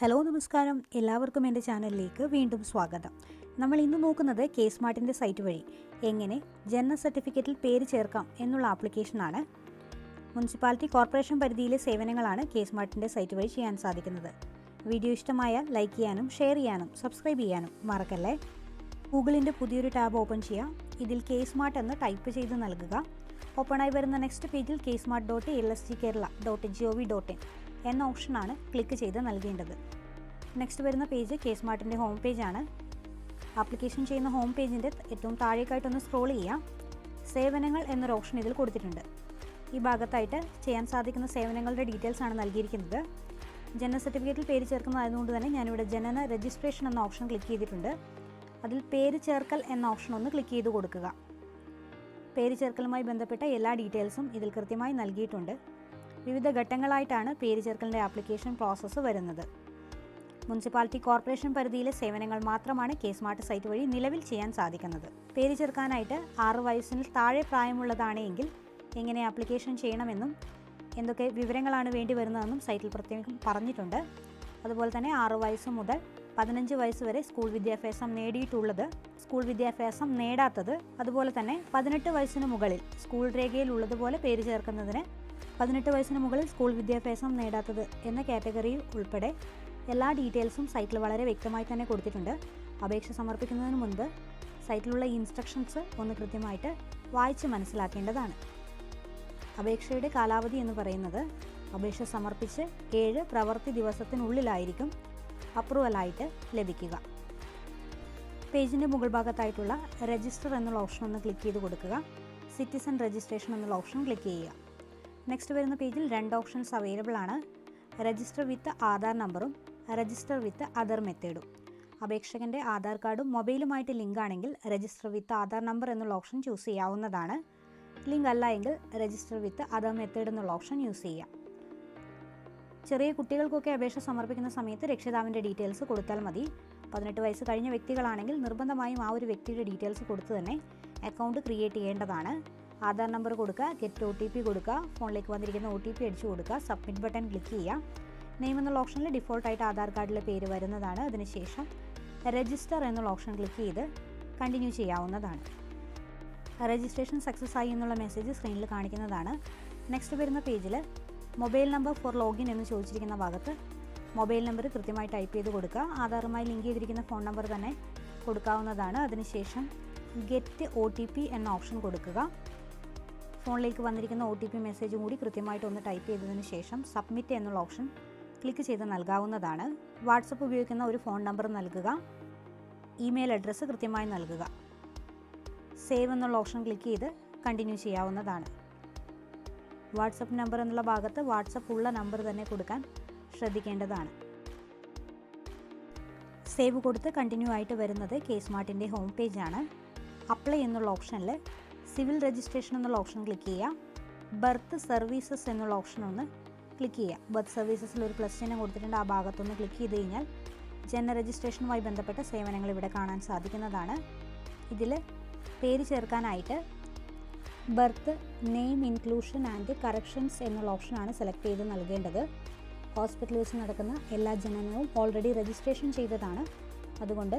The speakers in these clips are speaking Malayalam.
ഹലോ നമസ്കാരം. എല്ലാവർക്കും എന്റെ ചാനലിലേക്ക് വീണ്ടും സ്വാഗതം. നമ്മൾ ഇന്ന് നോക്കുന്നത് കെ സ്മാർട്ടിന്റെ സൈറ്റ് വഴി. എങ്ങനെ ജനന സർട്ടിഫിക്കറ്റിൽ പേര് ചേർക്കാം എന്നുള്ള ആപ്ലിക്കേഷനാണ്. മുനിസിപ്പാലിറ്റി കോർപ്പറേഷൻ പരിധിയിലെ സേവനങ്ങളാണ് കെ സ്മാർട്ടിന്റെ സൈറ്റ് വഴി ചെയ്യാൻ സാധിക്കുന്നത്. വീഡിയോ ഇഷ്ടമായാൽ ലൈക്ക് ചെയ്യാനും ഷെയർ ചെയ്യാനും സബ്സ്ക്രൈബ് ചെയ്യാനും മറക്കല്ലേ? ഗൂഗിളിന്റെ പുതിയൊരു ടാബ് ഓപ്പൺ ചെയ്യാം ഇതിൽ കെ സ്മാർട്ട് എന്ന് ടൈപ്പ് ചെയ്ത് നൽകുക. ഓപ്പണായി വരുന്ന നെക്സ്റ്റ് പേജിൽ K smart dot L S G Kerala dot G O V dot in. എന്ന ഓപ്ഷനാണ് ക്ലിക്ക് ചെയ്ത് നൽകേണ്ടത്. നെക്സ്റ്റ് വരുന്ന പേജ് കെ സ്മാർട്ടിന്റെ ഹോം ആണ് ആപ്ലിക്കേഷൻ ചെയ്യുന്ന ഹോം പേജിന്റെ ഏറ്റവും താഴേക്കായിട്ടൊന്ന് സ്ക്രോൾ ചെയ്യാം. സേവനങ്ങൾ എന്നൊരു ഓപ്ഷൻ ഇതിൽ കൊടുത്തിട്ടുണ്ട്. ഈ ഭാഗത്തായിട്ട് ചെയ്യാൻ സാധിക്കുന്ന സേവനങ്ങളുടെ ഡീറ്റെയിൽസ് ആണ് നൽകിയിരിക്കുന്നത്. ജനന സർട്ടിഫിക്കറ്റിൽ പേര് ചേർക്കുന്നതായതുകൊണ്ട് തന്നെ ഞാനിവിടെ ജനന രജിസ്ട്രേഷൻ എന്ന ഓപ്ഷൻ ക്ലിക്ക് ചെയ്തിട്ടുണ്ട്. അതിൽ പേര് ചേർക്കൽ എന്ന ഓപ്ഷൻ ഒന്ന് ക്ലിക്ക് ചെയ്ത് കൊടുക്കുക. പേര് ചേർക്കലുമായി ബന്ധപ്പെട്ട എല്ലാ ഡീറ്റെയിൽസും ഇതിൽ കൃത്യമായി നൽകിയിട്ടുണ്ട്. വിവിധ ഘട്ടങ്ങളായിട്ടാണ് പേര് ചേർക്കലിന്റെ ആപ്ലിക്കേഷൻ പ്രോസസ്സ് വരുന്നത്. മുനിസിപ്പാലിറ്റി കോർപ്പറേഷൻ പരിധിയിലെ സേവനങ്ങൾ മാത്രമാണ് കെ സ്മാർട്ട് സൈറ്റ് വഴി നിലവിൽ ചെയ്യാൻ സാധിക്കുന്നത്. പേര് ചേർക്കാനായിട്ട് ആറ് വയസ്സിന് താഴെ പ്രായമുള്ളതാണെങ്കിൽ എങ്ങനെ ആപ്ലിക്കേഷൻ ചെയ്യണമെന്നും എന്തൊക്കെ വിവരങ്ങളാണ് വേണ്ടി വരുന്നതെന്നും സൈറ്റിൽ പ്രത്യേകം പറഞ്ഞിട്ടുണ്ട്. അതുപോലെ തന്നെ ആറ് വയസ്സ് മുതൽ പതിനഞ്ച് വയസ്സ് വരെ സ്കൂൾ വിദ്യാഭ്യാസം നേടിയിട്ടുള്ളത് സ്കൂൾ വിദ്യാഭ്യാസം നേടാത്തത് അതുപോലെ തന്നെ പതിനെട്ട് വയസ്സിന് മുകളിൽ സ്കൂൾ രേഖയിൽ ഉള്ളതുപോലെ പേര് ചേർക്കുന്നതിന് പതിനെട്ട് വയസ്സിന് മുകളിൽ സ്കൂൾ വിദ്യാഭ്യാസം നേടാത്തത് എന്ന കാറ്റഗറിയിൽ ഉൾപ്പെടെ എല്ലാ ഡീറ്റെയിൽസും സൈറ്റിൽ വളരെ വ്യക്തമായി തന്നെ കൊടുത്തിട്ടുണ്ട്. അപേക്ഷ സമർപ്പിക്കുന്നതിന് മുൻപ് സൈറ്റിലുള്ള ഇൻസ്ട്രക്ഷൻസ് ഒന്ന് കൃത്യമായിട്ട് വായിച്ച് മനസ്സിലാക്കേണ്ടതാണ്. അപേക്ഷയുടെ കാലാവധി എന്ന് പറയുന്നത് അപേക്ഷ സമർപ്പിച്ച് ഏഴ് പ്രവൃത്തി ദിവസത്തിനുള്ളിലായിരിക്കും അപ്രൂവലായിട്ട് ലഭിക്കുക. പേജിന്റെ മുകൾ ഭാഗത്തായിട്ടുള്ള രജിസ്റ്റർ എന്നുള്ള ഓപ്ഷൻ ഒന്ന് ക്ലിക്ക് ചെയ്ത് കൊടുക്കുക. സിറ്റിസൺ രജിസ്ട്രേഷൻ എന്നുള്ള ഓപ്ഷൻ ക്ലിക്ക് ചെയ്യുക. നെക്സ്റ്റ് വരുന്ന പേജിൽ രണ്ട് ഓപ്ഷൻസ് അവൈലബിൾ ആണ്. രജിസ്റ്റർ വിത്ത് ആധാർ നമ്പറും രജിസ്റ്റർ വിത്ത് അതർ മെത്തേഡും അപേക്ഷകന്റെ ആധാർ കാർഡും മൊബൈലുമായിട്ട് ലിങ്ക് ആണെങ്കിൽ രജിസ്റ്റർ വിത്ത് ആധാർ നമ്പർ എന്നുള്ള ഓപ്ഷൻ ചൂസ് ചെയ്യാവുന്നതാണ്. ലിങ്ക് അല്ല എങ്കിൽ രജിസ്റ്റർ വിത്ത് അതർ മെത്തേഡ് എന്നുള്ള ഓപ്ഷൻ യൂസ് ചെയ്യാം. ചെറിയ കുട്ടികൾക്കൊക്കെ അപേക്ഷ സമർപ്പിക്കുന്ന സമയത്ത് രക്ഷിതാവിന്റെ ഡീറ്റെയിൽസ് കൊടുത്താൽ മതി. പതിനെട്ട് വയസ്സ് കഴിഞ്ഞ വ്യക്തികളാണെങ്കിൽ നിർബന്ധമായും ആ ഒരു വ്യക്തിയുടെ ഡീറ്റെയിൽസ് കൊടുത്ത് തന്നെ അക്കൗണ്ട് ക്രിയേറ്റ് ചെയ്യേണ്ടതാണ്. ആധാർ നമ്പർ കൊടുക്കുക ഗെറ്റ് ഒ ടി പി കൊടുക്കുക ഫോണിലേക്ക് വന്നിരിക്കുന്ന ഒ ടി പി അടിച്ചു കൊടുക്കുക സബ്മിറ്റ് ബട്ടൺ ക്ലിക്ക് ചെയ്യുക. നെയിം എന്നുള്ള ഓപ്ഷനിൽ ഡിഫോൾട്ടായിട്ട് ആധാർ കാർഡിലെ പേര് വരുന്നതാണ്. അതിനുശേഷം രജിസ്റ്റർ എന്നുള്ള ഓപ്ഷൻ ക്ലിക്ക് ചെയ്ത് കണ്ടിന്യൂ ചെയ്യാവുന്നതാണ്. രജിസ്ട്രേഷൻ സക്സസ് ആയി എന്നുള്ള മെസ്സേജ് സ്ക്രീനിൽ കാണിക്കുന്നതാണ്. നെക്സ്റ്റ് വരുന്ന പേജിൽ മൊബൈൽ നമ്പർ ഫോർ ലോഗിൻ എന്ന് ചോദിച്ചിരിക്കുന്ന ഭാഗത്ത് മൊബൈൽ നമ്പർ കൃത്യമായി ടൈപ്പ് ചെയ്ത് കൊടുക്കുക. ആധാറുമായി ലിങ്ക് ചെയ്തിരിക്കുന്ന ഫോൺ നമ്പർ തന്നെ കൊടുക്കാവുന്നതാണ്. അതിനുശേഷം ഗെറ്റ് ഒ എന്ന ഓപ്ഷൻ കൊടുക്കുക. ഫോണിലേക്ക് വന്നിരിക്കുന്ന ഒ ടി പി മെസ്സേജും കൂടി കൃത്യമായിട്ട് ഒന്ന് ടൈപ്പ് ചെയ്തതിന് ശേഷം സബ്മിറ്റ് എന്നുള്ള ഓപ്ഷൻ ക്ലിക്ക് ചെയ്ത് നൽകാവുന്നതാണ്. വാട്സപ്പ് ഉപയോഗിക്കുന്ന ഒരു ഫോൺ നമ്പർ നൽകുക. ഇമെയിൽ അഡ്രസ്സ് കൃത്യമായി നൽകുക. സേവ് എന്നുള്ള ഓപ്ഷൻ ക്ലിക്ക് ചെയ്ത് കണ്ടിന്യൂ ചെയ്യാവുന്നതാണ്. വാട്സപ്പ് നമ്പർ എന്നുള്ള ഭാഗത്ത് വാട്സപ്പ് ഉള്ള നമ്പർ തന്നെ കൊടുക്കാൻ ശ്രദ്ധിക്കേണ്ടതാണ്. സേവ് കൊടുത്ത് കണ്ടിന്യൂ ആയിട്ട് വരുന്നത് കെ സ്മാർട്ടിന്റെ ഹോം പേജാണ് അപ്ലൈ എന്നുള്ള ഓപ്ഷനിൽ സിവിൽ രജിസ്ട്രേഷൻ എന്നുള്ള ഓപ്ഷൻ ക്ലിക്ക് ചെയ്യുക. ബർത്ത് സർവീസസ് എന്നുള്ള ഓപ്ഷൻ ഒന്ന് ക്ലിക്ക് ചെയ്യുക. ബർത്ത് സർവീസസിൽ ഒരു പ്ലസ് ചിഹ്നം കൊടുത്തിട്ടുണ്ട്. ആ ഭാഗത്തൊന്ന് ക്ലിക്ക് ചെയ്ത് കഴിഞ്ഞാൽ ജനന രജിസ്ട്രേഷനുമായി ബന്ധപ്പെട്ട സേവനങ്ങൾ ഇവിടെ കാണാൻ സാധിക്കുന്നതാണ്. ഇതിൽ പേര് ചേർക്കാനായിട്ട് birth name inclusion and corrections എന്നുള്ള ഓപ്ഷനാണ് സെലക്ട് ചെയ്ത് നൽകേണ്ടത്. ഹോസ്പിറ്റലിൽ വെച്ച് നടക്കുന്ന എല്ലാ ജനനവും ഓൾറെഡി രജിസ്ട്രേഷൻ ചെയ്തതാണ്. അതുകൊണ്ട്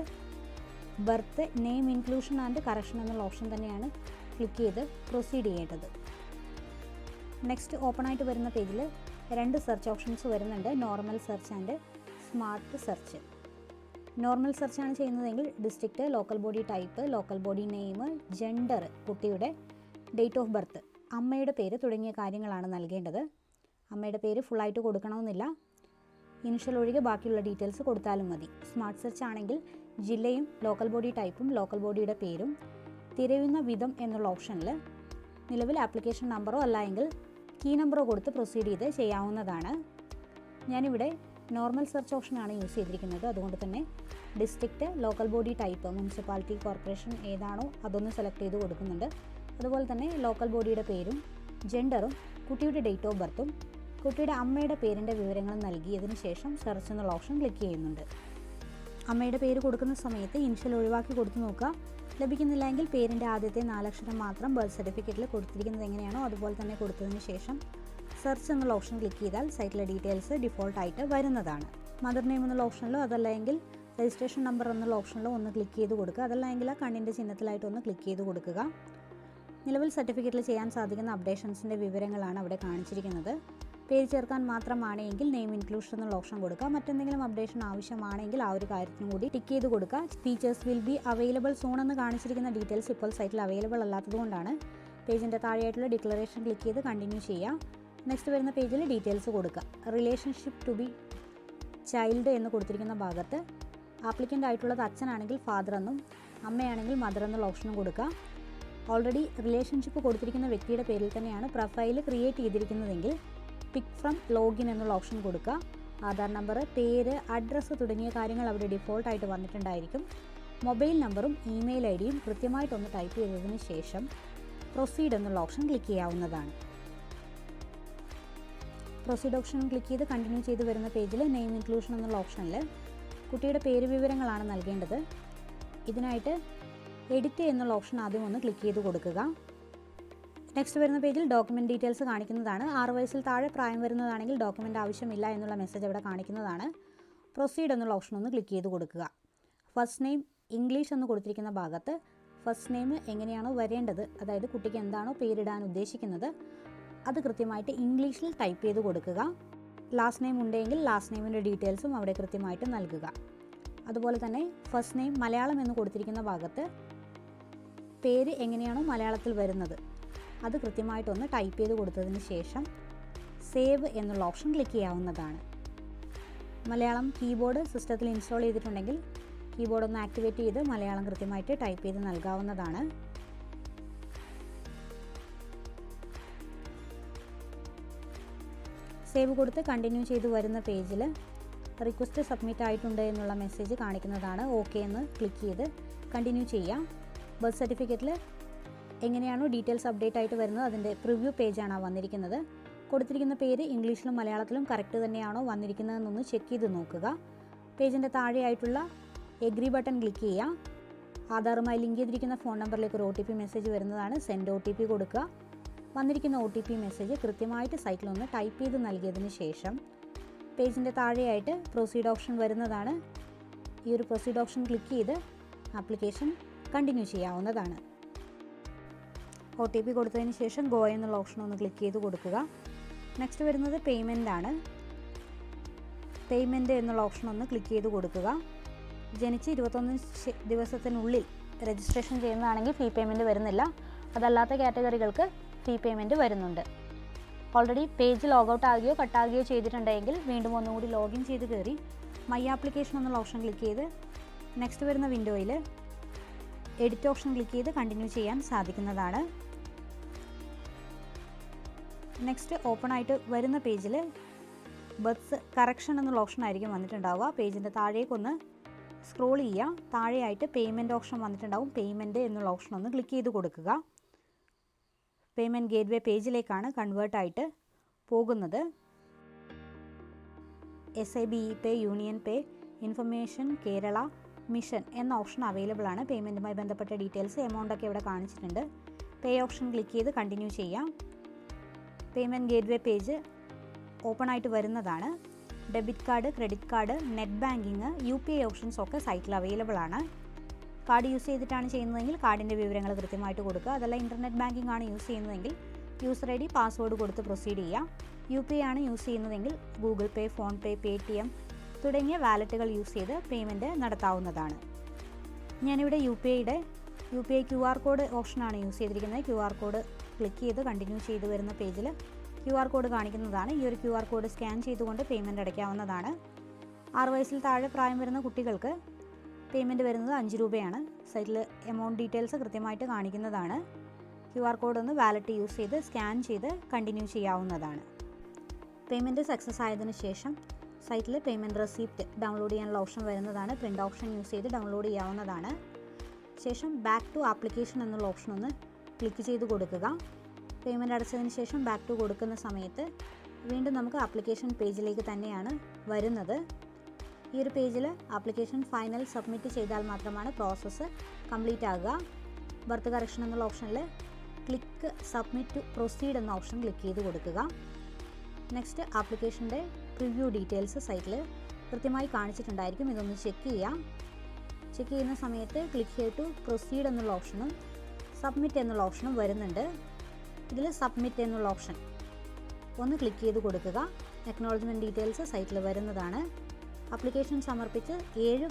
birth name inclusion and correction എന്നുള്ള ഓപ്ഷൻ തന്നെയാണ് ക്ലിക്ക് ചെയ്ത് പ്രൊസീഡ് ചെയ്യേണ്ടത്. നെക്സ്റ്റ് ഓപ്പൺ ആയിട്ട് വരുന്ന പേജിൽ രണ്ട് സെർച്ച് ഓപ്ഷൻസ് വരുന്നുണ്ട്. Normal search and smart search normal search ആണ് ചെയ്യുന്നതെങ്കിൽ district local body type local body name gender കുട്ടിയുടെ ഡേറ്റ് ഓഫ് ബർത്ത് അമ്മയുടെ പേര് തുടങ്ങിയ കാര്യങ്ങളാണ് നൽകേണ്ടത്. അമ്മയുടെ പേര് ഫുള്ളായിട്ട് കൊടുക്കണമെന്നില്ല. ഇനിഷ്യൽ ഒഴികെ ബാക്കിയുള്ള ഡീറ്റെയിൽസ് കൊടുത്താലും മതി. സ്മാർട്ട് സെർച്ച് ആണെങ്കിൽ ജില്ലയും ലോക്കൽ ബോഡി ടൈപ്പും ലോക്കൽ ബോഡിയുടെ പേരും തിരയുന്ന വിധം എന്നുള്ള ഓപ്ഷനിൽ നിലവിൽ ആപ്ലിക്കേഷൻ നമ്പറോ അല്ലായെങ്കിൽ കീ നമ്പറോ കൊടുത്ത് പ്രൊസീഡ് ചെയ്ത് ചെയ്യാവുന്നതാണ്. ഞാനിവിടെ നോർമൽ സെർച്ച് ഓപ്ഷനാണ് യൂസ് ചെയ്തിരിക്കുന്നത്. അതുകൊണ്ട് തന്നെ district local body type municipality corporation ഏതാണോ അതൊന്ന് സെലക്ട് ചെയ്ത് കൊടുക്കുന്നുണ്ട്. അതുപോലെ തന്നെ ലോക്കൽ ബോഡിയുടെ പേരും ജെൻഡറും കുട്ടിയുടെ ഡേറ്റ് ഓഫ് ബർത്തും കുട്ടിയുടെ അമ്മയുടെ പേരിന്റെ വിവരങ്ങളും നൽകിയതിന് ശേഷം സെർച്ച് എന്നുള്ള ഓപ്ഷൻ ക്ലിക്ക് ചെയ്യുന്നുണ്ട്. അമ്മയുടെ പേര് കൊടുക്കുന്ന സമയത്ത് ഇനിഷ്യൽ ഒഴിവാക്കി കൊടുത്തു നോക്കുക. ലഭിക്കുന്നില്ലെങ്കിൽ പേരിന്റെ ആദ്യത്തെ നാലക്ഷരം മാത്രം ബർത്ത് സർട്ടിഫിക്കറ്റിൽ കൊടുത്തിരിക്കുന്നത് എങ്ങനെയാണോ അതുപോലെ തന്നെ കൊടുത്തതിന് ശേഷം സെർച്ച് എന്നുള്ള ഓപ്ഷൻ ക്ലിക്ക് ചെയ്താൽ സൈറ്റിലെ ഡീറ്റെയിൽസ് ഡിഫോൾട്ടായിട്ട് വരുന്നതാണ്. മദർ നെയിം എന്നുള്ള ഓപ്ഷനിലോ അതല്ലെങ്കിൽ രജിസ്ട്രേഷൻ നമ്പർ എന്നുള്ള ഓപ്ഷനിലോ ഒന്ന് ക്ലിക്ക് ചെയ്ത് കൊടുക്കുക. അതല്ലെങ്കിൽ ആ കണ്ണിന്റെ ചിഹ്നത്തിലായിട്ട് ഒന്ന് ക്ലിക്ക് ചെയ്ത് കൊടുക്കുക. നിലവിൽ സർട്ടിഫിക്കറ്റിൽ ചെയ്യാൻ സാധിക്കുന്ന അപ്ഡേഷൻസിന്റെ വിവരങ്ങളാണ് അവിടെ കാണിച്ചിരിക്കുന്നത്. പേര് ചേർക്കാൻ മാത്രമാണെങ്കിൽ നെയിം ഇൻക്ലൂഷൻ എന്നുള്ള ഓപ്ഷൻ കൊടുക്കുക. മറ്റെന്തെങ്കിലും അപ്ഡേഷൻ ആവശ്യമാണെങ്കിൽ ആ ഒരു കാര്യത്തിനും കൂടി ടിക്ക് ചെയ്ത് കൊടുക്കുക. Features will be available soon എന്ന് കാണിച്ചിരിക്കുന്ന ഡീറ്റെയിൽസ് ഇപ്പോൾ സൈറ്റിൽ അവൈലബിൾ അല്ലാത്തതുകൊണ്ടാണ് പേജിന്റെ താഴെയായിട്ടുള്ള ഡിക്ലറേഷൻ ക്ലിക്ക് ചെയ്ത് കണ്ടിന്യൂ ചെയ്യുക നെക്സ്റ്റ് വരുന്ന പേജിൽ ഡീറ്റെയിൽസ് കൊടുക്കുക. റിലേഷൻഷിപ്പ് ടു ബി ചൈൽഡ് എന്ന് കൊടുത്തിരിക്കുന്ന ഭാഗത്ത് ആപ്ലിക്കന്റ് ആയിട്ടുള്ളത് അച്ഛനാണെങ്കിൽ ഫാദർ എന്നും അമ്മയാണെങ്കിൽ മദർ എന്നുള്ള ഓപ്ഷനും കൊടുക്കുക. ഓൾറെഡി റിലേഷൻഷിപ്പ് കൊടുത്തിരിക്കുന്ന വ്യക്തിയുടെ പേരിൽ തന്നെയാണ് പ്രൊഫൈൽ ക്രിയേറ്റ് ചെയ്തിരിക്കുന്നതെങ്കിൽ പിക്ക് ഫ്രം ലോഗിൻ എന്നുള്ള ഓപ്ഷൻ കൊടുക്കുക. ആധാർ നമ്പർ പേര് അഡ്രസ്സ് തുടങ്ങിയ കാര്യങ്ങൾ അവിടെ ഡിഫോൾട്ടായിട്ട് വന്നിട്ടുണ്ടായിരിക്കും. മൊബൈൽ നമ്പറും ഇമെയിൽ ഐ ഡിയും കൃത്യമായിട്ടൊന്ന് ടൈപ്പ് ചെയ്തതിന് ശേഷം പ്രൊസീഡ് എന്നുള്ള ഓപ്ഷൻ ക്ലിക്ക് ചെയ്യാവുന്നതാണ്. പ്രൊസീഡ് ഓപ്ഷൻ ക്ലിക്ക് ചെയ്ത് കണ്ടിന്യൂ ചെയ്ത് വരുന്ന പേജിൽ നെയിം ഇൻക്ലൂഷൻ എന്നുള്ള ഓപ്ഷനിൽ കുട്ടിയുടെ പേര് വിവരങ്ങളാണ് നൽകേണ്ടത്. ഇതിനായിട്ട് എഡിറ്റ് എന്നുള്ള ഓപ്ഷൻ ആദ്യം ഒന്ന് ക്ലിക്ക് ചെയ്ത് കൊടുക്കുക. നെക്സ്റ്റ് വരുന്ന പേജിൽ ഡോക്യുമെന്റ് ഡീറ്റെയിൽസ് കാണിക്കുന്നതാണ്. ആറ് വയസ്സിൽ താഴെ പ്രായം വരുന്നതാണെങ്കിൽ ഡോക്യുമെന്റ് ആവശ്യമില്ല എന്നുള്ള മെസ്സേജ് അവിടെ കാണിക്കുന്നതാണ്. പ്രൊസീഡ് എന്നുള്ള ഓപ്ഷൻ ഒന്ന് ക്ലിക്ക് ചെയ്ത് കൊടുക്കുക. ഫസ്റ്റ് നെയിം ഇംഗ്ലീഷ് എന്ന് കൊടുത്തിരിക്കുന്ന ഭാഗത്ത് ഫസ്റ്റ് നെയിം എങ്ങനെയാണോ വരേണ്ടത് അതായത് കുട്ടിക്ക് എന്താണോ പേരിടാൻ ഉദ്ദേശിക്കുന്നത് അത് കൃത്യമായിട്ട് ഇംഗ്ലീഷിൽ ടൈപ്പ് ചെയ്ത് കൊടുക്കുക. ലാസ്റ്റ് നെയിം ഉണ്ടെങ്കിൽ ലാസ്റ്റ് നെയിമിന്റെ ഡീറ്റെയിൽസും അവിടെ കൃത്യമായിട്ട് നൽകുക. അതുപോലെ തന്നെ ഫസ്റ്റ് നെയിം മലയാളം എന്ന് കൊടുത്തിരിക്കുന്ന ഭാഗത്ത് പേര് എങ്ങനെയാണോ മലയാളത്തിൽ വരുന്നത് അത് കൃത്യമായിട്ടൊന്ന് ടൈപ്പ് ചെയ്ത് കൊടുത്തതിന് ശേഷം സേവ് എന്നുള്ള ഓപ്ഷൻ ക്ലിക്ക് ചെയ്യാവുന്നതാണ്. മലയാളം കീബോർഡ് സിസ്റ്റത്തിൽ ഇൻസ്റ്റാൾ ചെയ്തിട്ടുണ്ടെങ്കിൽ കീബോർഡ് ഒന്ന് ആക്ടിവേറ്റ് ചെയ്ത് മലയാളം കൃത്യമായിട്ട് ടൈപ്പ് ചെയ്ത് നൽകാവുന്നതാണ്. സേവ് കൊടുത്ത് കണ്ടിന്യൂ ചെയ്ത് വരുന്ന പേജിൽ റിക്വസ്റ്റ് സബ്മിറ്റ് ആയിട്ടുണ്ട് എന്നുള്ള മെസ്സേജ് കാണിക്കുന്നതാണ് ഓക്കെ എന്ന് ക്ലിക്ക് ചെയ്ത് കണ്ടിന്യൂ ചെയ്യാം. ബർത്ത് സർട്ടിഫിക്കറ്റിൽ എങ്ങനെയാണോ ഡീറ്റെയിൽസ് അപ്ഡേറ്റ് ആയിട്ട് വരുന്നത് അതിന്റെ പ്രിവ്യൂ പേജാണ് വന്നിരിക്കുന്നത്. കൊടുത്തിരിക്കുന്ന പേര് ഇംഗ്ലീഷിലും മലയാളത്തിലും കറക്റ്റ് തന്നെയാണോ വന്നിരിക്കുന്നതെന്നൊന്ന് ചെക്ക് ചെയ്ത് നോക്കുക. പേജിന്റെ താഴെയായിട്ടുള്ള എഗ്രി ബട്ടൺ ക്ലിക്ക് ചെയ്യുക. ആധാറുമായി ലിങ്ക് ചെയ്തിരിക്കുന്ന ഫോൺ നമ്പറിലേക്ക് ഒരു ഒ ടി പി മെസ്സേജ് വരുന്നതാണ്. സെൻഡ് ഒ ടി പി കൊടുക്കുക. വന്നിരിക്കുന്ന ഒ ടി പി മെസ്സേജ് കൃത്യമായിട്ട് സൈറ്റിലൊന്ന് ടൈപ്പ് ചെയ്ത് നൽകിയതിന് ശേഷം പേജിന്റെ താഴെയായിട്ട് പ്രൊസീഡ് ഓപ്ഷൻ വരുന്നതാണ്. ഈ ഒരു പ്രൊസീഡ് ഓപ്ഷൻ ക്ലിക്ക് ചെയ്ത് ആപ്ലിക്കേഷൻ കണ്ടിന്യൂ ചെയ്യാവുന്നതാണ്. ഒ ടി പി കൊടുത്തതിന് ശേഷം ഗോ എന്നുള്ള ഓപ്ഷൻ ഒന്ന് ക്ലിക്ക് ചെയ്ത് കൊടുക്കുക. നെക്സ്റ്റ് വരുന്നത് പേയ്മെന്റ് ആണ്. പേയ്മെന്റ് എന്നുള്ള ഓപ്ഷൻ ഒന്ന് ക്ലിക്ക് ചെയ്ത് കൊടുക്കുക. ജനിച്ച് ഇരുപത്തൊന്ന് ദിവസത്തിനുള്ളിൽ രജിസ്ട്രേഷൻ ചെയ്യുന്നതാണെങ്കിൽ ഫീ പേയ്മെന്റ് വരുന്നില്ല. അതല്ലാത്ത കാറ്റഗറികൾക്ക് ഫീ പേയ്മെന്റ് വരുന്നുണ്ട്. ഓൾറെഡി പേജ് ലോഗൗട്ട് ആകുകയോ കട്ടാകുകയോ ചെയ്തിട്ടുണ്ടെങ്കിൽ വീണ്ടും ഒന്നുകൂടി ലോഗിൻ ചെയ്ത് കയറി മൈ ആപ്ലിക്കേഷൻ എന്നുള്ള ഓപ്ഷൻ ക്ലിക്ക് ചെയ്ത് നെക്സ്റ്റ് വരുന്ന വിൻഡോയിൽ എഡിറ്റ് ഓപ്ഷൻ ക്ലിക്ക് ചെയ്ത് കണ്ടിന്യൂ ചെയ്യാൻ സാധിക്കുന്നതാണ്. നെക്സ്റ്റ് ഓപ്പൺ ആയിട്ട് വരുന്ന പേജിൽ ബർത്ത് കറക്ഷൻ എന്നുള്ള ഓപ്ഷൻ ആയിരിക്കും വന്നിട്ടുണ്ടാവുക. പേജിന്റെ താഴേക്കൊന്ന് സ്ക്രോൾ ചെയ്യുക. താഴെയായിട്ട് പേയ്മെന്റ് ഓപ്ഷൻ വന്നിട്ടുണ്ടാവും. പേയ്മെന്റ് എന്നുള്ള ഓപ്ഷൻ ഒന്ന് ക്ലിക്ക് ചെയ്ത് കൊടുക്കുക. പേയ്മെന്റ് ഗേറ്റ് വേ പേജിലേക്കാണ് കൺവേർട്ടായിട്ട് പോകുന്നത്. S I B E pay union pay information Kerala mission എന്ന ഓപ്ഷൻ അവൈലബിൾ ആണ്. പേയ്മെന്റുമായി ബന്ധപ്പെട്ട ഡീറ്റെയിൽസ് എമൗണ്ട് ഒക്കെ ഇവിടെ കാണിച്ചിട്ടുണ്ട്. പേ ഓപ്ഷൻ ക്ലിക്ക് ചെയ്ത് കണ്ടിന്യൂ ചെയ്യാം. Payment gateway page open ആയിട്ട് വരുന്നതാണ്. Debit card credit card net banking U P I options ഒക്കെ സൈറ്റിൽ അവൈലബിൾ ആണ്. കാർഡ് യൂസ് ചെയ്തിട്ടാണ് ചെയ്യുന്നതെങ്കിൽ കാർഡിന്റെ വിവരങ്ങൾ കൃത്യമായിട്ട് കൊടുക്കുക. അതല്ല ഇന്റർനെറ്റ് ബാങ്കിങ് ആണ് യൂസ് ചെയ്യുന്നതെങ്കിൽ യൂസർ ഐ ഡി പാസ്വേഡ് കൊടുത്ത് പ്രൊസീഡ് ചെയ്യുക. യു പി ഐ ആണ് യൂസ് ചെയ്യുന്നതെങ്കിൽ ഗൂഗിൾ പേ PhonePe Paytm തുടങ്ങിയ വാലറ്റുകൾ യൂസ് ചെയ്ത് പേയ്മെന്റ് നടത്താവുന്നതാണ്. ഞാനിവിടെ യു പി ഐയുടെ U P I Q R code ഓപ്ഷനാണ് യൂസ് ചെയ്തിരിക്കുന്നത്. ക്യു ആർ കോഡ് ക്ലിക്ക് ചെയ്ത് കണ്ടിന്യൂ ചെയ്ത് വരുന്ന പേജിൽ ക്യു ആർ കോഡ് കാണിക്കുന്നതാണ്. ഈ ഒരു ക്യു ആർ കോഡ് സ്കാൻ ചെയ്തുകൊണ്ട് പേയ്മെന്റ് അടയ്ക്കാവുന്നതാണ്. ആറ് വയസ്സിൽ താഴെ പ്രായം വരുന്ന കുട്ടികൾക്ക് പേയ്മെന്റ് വരുന്നത് അഞ്ച് രൂപയാണ്. സൈറ്റിൽ എമൗണ്ട് ഡീറ്റെയിൽസ് കൃത്യമായിട്ട് കാണിക്കുന്നതാണ്. ക്യു ആർ കോഡ് ഒന്ന് വാലറ്റ് യൂസ് ചെയ്ത് സ്കാൻ ചെയ്ത് കണ്ടിന്യൂ ചെയ്യാവുന്നതാണ്. പേയ്മെന്റ് സക്സസ് ആയതിനു ശേഷം സൈറ്റിൽ പേയ്മെന്റ് റെസിപ്റ്റ് ഡൗൺലോഡ് ചെയ്യാനുള്ള ഓപ്ഷൻ വരുന്നതാണ്. പ്രിന്റ് ഓപ്ഷൻ യൂസ് ചെയ്ത് ഡൗൺലോഡ് ചെയ്യാവുന്നതാണ്. ശേഷം ബാക്ക് ടു ആപ്ലിക്കേഷൻ എന്നുള്ള ഓപ്ഷൻ ഒന്ന് ക്ലിക്ക് ചെയ്ത് കൊടുക്കുക. പേയ്മെന്റ് അടച്ചതിന് ശേഷം ബാക്ക് ടു കൊടുക്കുന്ന സമയത്ത് വീണ്ടും നമുക്ക് ആപ്ലിക്കേഷൻ പേജിലേക്ക് തന്നെയാണ് വരുന്നത്. ഈ ഒരു പേജിൽ ആപ്ലിക്കേഷൻ ഫൈനൽ സബ്മിറ്റ് ചെയ്താൽ മാത്രമാണ് പ്രോസസ്സ് കംപ്ലീറ്റ് ആകുക. ബർത്ത് കറക്ഷൻ എന്നുള്ള ഓപ്ഷനിൽ ക്ലിക്ക് സബ്മിറ്റ് ടു പ്രൊസീഡ് എന്ന ഓപ്ഷൻ ക്ലിക്ക് ചെയ്ത് കൊടുക്കുക. നെക്സ്റ്റ് ആപ്ലിക്കേഷന്റെ പ്രിവ്യൂ ഡീറ്റെയിൽസ് സൈറ്റിൽ കൃത്യമായി കാണിച്ചിട്ടുണ്ടായിരിക്കും. ഇതൊന്ന് ചെക്ക് ചെയ്യാം. ചെക്ക് ചെയ്യുന്ന സമയത്ത് ക്ലിക്ക് ചെയ്ത് ടു പ്രൊസീഡ് എന്നുള്ള ഓപ്ഷനും സബ്മിറ്റ് എന്നുള്ള ഓപ്ഷനും വരുന്നുണ്ട്. ഇതിൽ സബ്മിറ്റ് എന്നുള്ള ഓപ്ഷൻ ഒന്ന് ക്ലിക്ക് ചെയ്ത് കൊടുക്കുക. അക്നോളജ്മെന്റ് ഡീറ്റെയിൽസ് സൈറ്റിൽ വരുന്നതാണ്. അപ്ലിക്കേഷൻ സമർപ്പിച്ച് ഏഴ്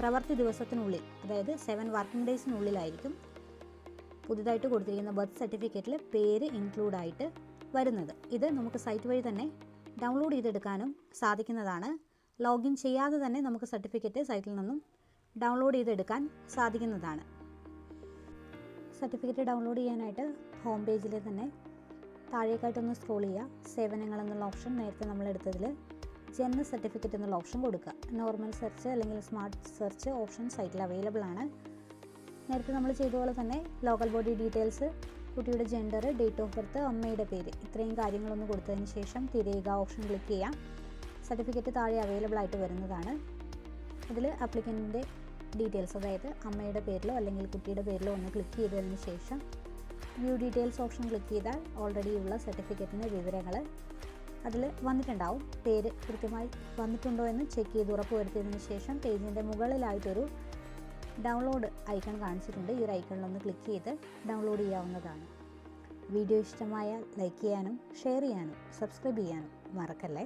പ്രവർത്തി ദിവസത്തിനുള്ളിൽ അതായത് സെവൻ വർക്കിംഗ് ഡേയ്സിനുള്ളിലായിരിക്കും പുതുതായിട്ട് കൊടുത്തിരിക്കുന്ന ബർത്ത് സർട്ടിഫിക്കറ്റിൽ പേര് ഇൻക്ലൂഡായിട്ട് വരുന്നത്. ഇത് നമുക്ക് സൈറ്റ് വഴി തന്നെ ഡൗൺലോഡ് ചെയ്തെടുക്കാനും സാധിക്കുന്നതാണ്. ലോഗിൻ ചെയ്യാതെ തന്നെ നമുക്ക് സർട്ടിഫിക്കറ്റ് സൈറ്റിൽ നിന്നും ഡൗൺലോഡ് ചെയ്തെടുക്കാൻ സാധിക്കുന്നതാണ്. സർട്ടിഫിക്കറ്റ് ഡൗൺലോഡ് ചെയ്യാനായിട്ട് ഹോം പേജിൽ തന്നെ താഴേക്കായിട്ടൊന്ന് സ്ക്രോൾ ചെയ്യുക. സേവനങ്ങൾ എന്നുള്ള ഓപ്ഷൻ നേരത്തെ നമ്മൾ എടുത്തതിൽ ജനന സർട്ടിഫിക്കറ്റ് എന്നുള്ള ഓപ്ഷൻ കൊടുക്കുക. നോർമൽ സെർച്ച് അല്ലെങ്കിൽ സ്മാർട്ട് സെർച്ച് ഓപ്ഷൻ സൈറ്റിൽ അവൈലബിൾ ആണ്. നേരത്തെ നമ്മൾ ചെയ്ത പോലെ തന്നെ ലോക്കൽ ബോഡി ഡീറ്റെയിൽസ് കുട്ടിയുടെ ജെൻഡർ ഡേറ്റ് ഓഫ് ബർത്ത് അമ്മയുടെ പേര് ഇത്രയും കാര്യങ്ങളൊന്ന് കൊടുത്തതിന് ശേഷം തിരയുക ഓപ്ഷൻ ക്ലിക്ക് ചെയ്യാം സർട്ടിഫിക്കറ്റ് താഴെ അവൈലബിൾ ആയിട്ട് വരുന്നതാണ്. ഇതിൽ അപ്ലിക്കന്റിന്റെ ഡീറ്റെയിൽസ് അതായത് അമ്മയുടെ പേരിലോ അല്ലെങ്കിൽ കുട്ടിയുടെ പേരിലോ ഒന്ന് ക്ലിക്ക് ചെയ്തതിന് ശേഷം വ്യൂ ഡീറ്റെയിൽസ് ഓപ്ഷൻ ക്ലിക്ക് ചെയ്താൽ ഓൾറെഡി ഉള്ള സർട്ടിഫിക്കറ്റിന്റെ വിവരങ്ങൾ അതിൽ വന്നിട്ടുണ്ടാവും. പേര് കൃത്യമായി വന്നിട്ടുണ്ടോ എന്ന് ചെക്ക് ചെയ്ത് ഉറപ്പ് വരുത്തിയതിന് ശേഷം പേജിന്റെ മുകളിലായിട്ടൊരു ഡൗൺലോഡ് ഐക്കൺ കാണിച്ചിട്ടുണ്ട്. ഈ ഒരു ഐക്കണിലൊന്ന് ക്ലിക്ക് ചെയ്ത് ഡൗൺലോഡ് ചെയ്യാവുന്നതാണ്. വീഡിയോ ഇഷ്ടമായാൽ ലൈക്ക് ചെയ്യാനും ഷെയർ ചെയ്യാനും സബ്സ്ക്രൈബ് ചെയ്യാനും മറക്കല്ലേ?